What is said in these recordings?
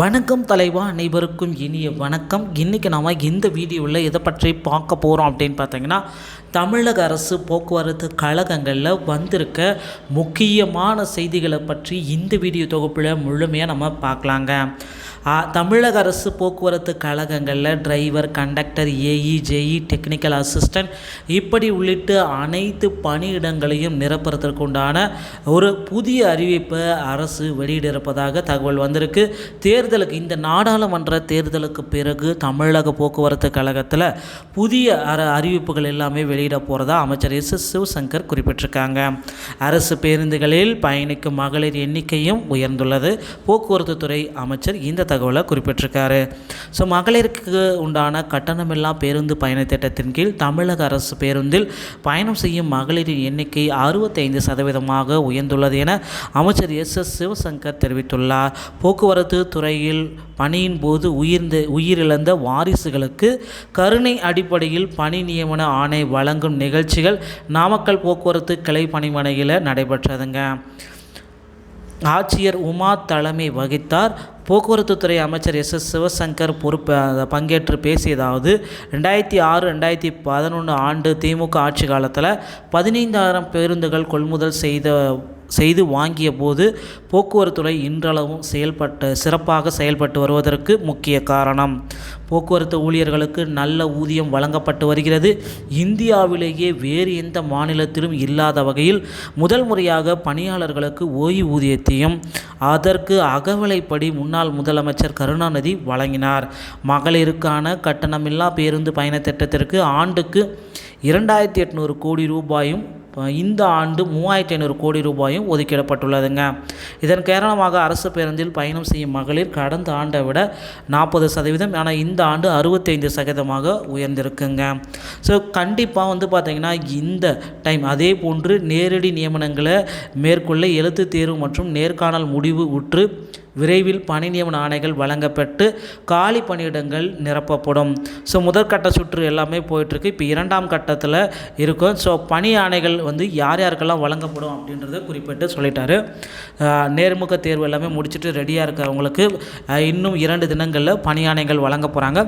வணக்கம் தலைவா அனைவருக்கும் இனிய வணக்கம். இன்றைக்கி நாம் இந்த வீடியோவில் எதை பற்றி பார்க்க போகிறோம் அப்படின்னு பார்த்தீங்கன்னா தமிழக அரசு போக்குவரத்து கழகங்களில் வந்திருக்க முக்கியமான செய்திகளை பற்றி இந்த வீடியோ தொகுப்பில் முழுமையாக நம்ம பார்க்கலாங்க. தமிழக அரசு போக்குவரத்து கழகங்களில் driver conductor AE JE technical assistant இப்படி உள்ளிட்ட அனைத்து பணியிடங்களையும் நிரப்புறதற்குண்டான ஒரு புதிய அறிவிப்பை அரசு வெளியிடிருப்பதாக தகவல் வந்திருக்கு. தேர்தலுக்கு இந்த நாடாளுமன்ற தேர்தலுக்கு பிறகு தமிழக போக்குவரத்து கழகத்தில் புதிய அர அறிவிப்புகள் எல்லாமே வெளியிட போகிறதா அமைச்சர் எஸ் எஸ் சிவசங்கர் குறிப்பிட்டிருக்காங்க. அரசு பேருந்துகளில் பயணிக்கும் மகளிர் எண்ணிக்கையும் உயர்ந்துள்ளது. போக்குவரத்து துறை அமைச்சர் இந்த தகவலை குறிப்பிட்டிருக்காரு. ஸோ மகளிருக்கு உண்டான கட்டணமில்லா பேருந்து பயண திட்டத்தின் கீழ் தமிழக அரசு பேருந்தில் பயணம் செய்யும் மகளிரின் எண்ணிக்கை அறுபத்தைந்து சதவீதமாக உயர்ந்துள்ளது என அமைச்சர் எஸ். எஸ். சிவசங்கர் தெரிவித்துள்ளார். போக்குவரத்து துறையில் பணியின் போது உயிர்ந்த உயிரிழந்த வாரிசுகளுக்கு கருணை அடிப்படையில் பணி நியமன ஆணை வழங்கும் நிகழ்ச்சிகள் நாமக்கல் போக்குவரத்து கிளை பணிமனையில் நடைபெற்றதுங்க. ஆட்சியர் உமா தலைமை வகித்தார். போக்குவரத்துத்துறை அமைச்சர் எஸ் எஸ் சிவசங்கர் பொறுப்பு பங்கேற்று பேசியதாவது ரெண்டாயிரத்தி ஆறு ரெண்டாயிரத்தி பதினொன்று ஆண்டு திமுக ஆட்சி காலத்தில் பதினைந்தாயிரம் பேருந்துகள் கொள்முதல் செய்த செய்து வாங்கிய போது போக்குவரத்துறை இன்றளவும் செயல்பட்டு சிறப்பாக செயல்பட்டு வருவதற்கு முக்கிய காரணம். போக்குவரத்து ஊழியர்களுக்கு நல்ல ஊதியம் வழங்கப்பட்டு வருகிறது. இந்தியாவிலேயே வேறு எந்த மாநிலத்திலும் இல்லாத வகையில் முதல் முறையாக பணியாளர்களுக்கு ஓய்வூதியத்தையும் அதற்கு அகவலைப்படி முன்னாள் முதலமைச்சர் கருணாநிதி வழங்கினார். மகளிருக்கான கட்டணமில்லா பேருந்து பயண திட்டத்திற்கு ஆண்டுக்கு இரண்டாயிரத்தி எட்நூறு கோடி ரூபாயும் இந்த ஆண்டு மூவாயிரத்தி ஐநூறு கோடி ரூபாயும் ஒதுக்கிடப்பட்டுள்ளதுங்க. இதன் காரணமாக அரசு பேருந்தில் பயணம் செய்யும் மகளிர் கடந்த ஆண்டை விட நாற்பது சதவீதம் ஆனால் இந்த ஆண்டு அறுபத்தைந்து சதவீதமாக உயர்ந்திருக்குங்க. ஸோ கண்டிப்பாக வந்து பார்த்திங்கன்னா இந்த டைம் அதே போன்று நேரடி நியமனங்களை மேற்கொள்ள எழுத்து தேர்வு மற்றும் நேர்காணல் முடிவு உற்று விரைவில் பணி நியமன ஆணைகள் வழங்கப்பட்டு காலி பணியிடங்கள் நிரப்பப்படும். ஸோ முதற்கட்ட சுற்று எல்லாமே போயிட்டுருக்கு. இப்போ இரண்டாம் கட்டத்தில் இருக்கும். ஸோ பணி ஆணைகள் வந்து யார் யாருக்கெல்லாம் வழங்கப்படும் அப்படின்றத குறிப்பிட்டு சொல்லிட்டாரு. நேர்முக தேர்வு எல்லாமே முடிச்சுட்டு ரெடியாக இருக்கிறவங்களுக்கு இன்னும் இரண்டு தினங்களில் பணி ஆணைகள் வழங்க போகிறாங்க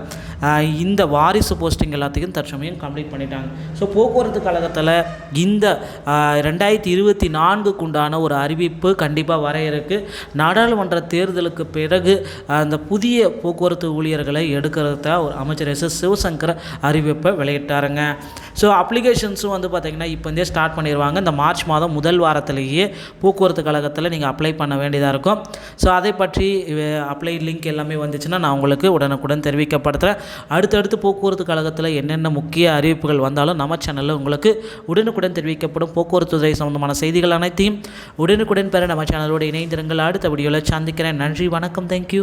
இந்த வாரிசு போஸ்டிங் எல்லாத்தையும் தற்சமயம் கம்ப்ளீட் பண்ணிட்டாங்க. ஸோ போக்குவரத்து கழகத்தில் இந்த ரெண்டாயிரத்தி இருபத்தி நான்குக்கு உண்டான ஒரு அறிவிப்பு கண்டிப்பாக வர இருக்குது நாடாளுமன்ற தேர்தலுக்கு பிறகு அந்த புதிய போக்குவரத்து ஊழியர்களை எடுக்கிறத ஒரு அமைச்சர் எஸ் எஸ் சிவசங்கர் அறிவிப்பை வெளியிட்டாருங்க. ஸோ அப்ளிகேஷன்ஸும் வந்து பார்த்திங்கன்னா இப்போ இருந்தே ஸ்டார்ட் பண்ணிடுவாங்க இந்த மார்ச் மாதம் முதல் வாரத்திலேயே போக்குவரத்து கழகத்தில் நீங்கள் அப்ளை பண்ண வேண்டியதாக இருக்கும். ஸோ அதை பற்றி அப்ளை லிங்க் எல்லாமே வந்துச்சுன்னா நான் உங்களுக்கு உடனுக்குடன் தெரிவிக்கப்படுத்துகிறேன் அடுத்தடுத்து போக்குவரத்து கழகத்தில் என்னென்ன முக்கிய அறிவிப்புகள் வந்தாலும் நம்ம சேனலில் உங்களுக்கு உடனுக்குடன் தெரிவிக்கப்படும் போக்குவரத்து துறை சம்பந்தமான செய்திகள் அனைத்தையும் உடனுக்குடன் பெற நம்ம சேனலோடு இணைந்திருங்கள். அடுத்த வீடியோவில் சந்திக்கிறேன் நன்றி வணக்கம். தேங்க்யூ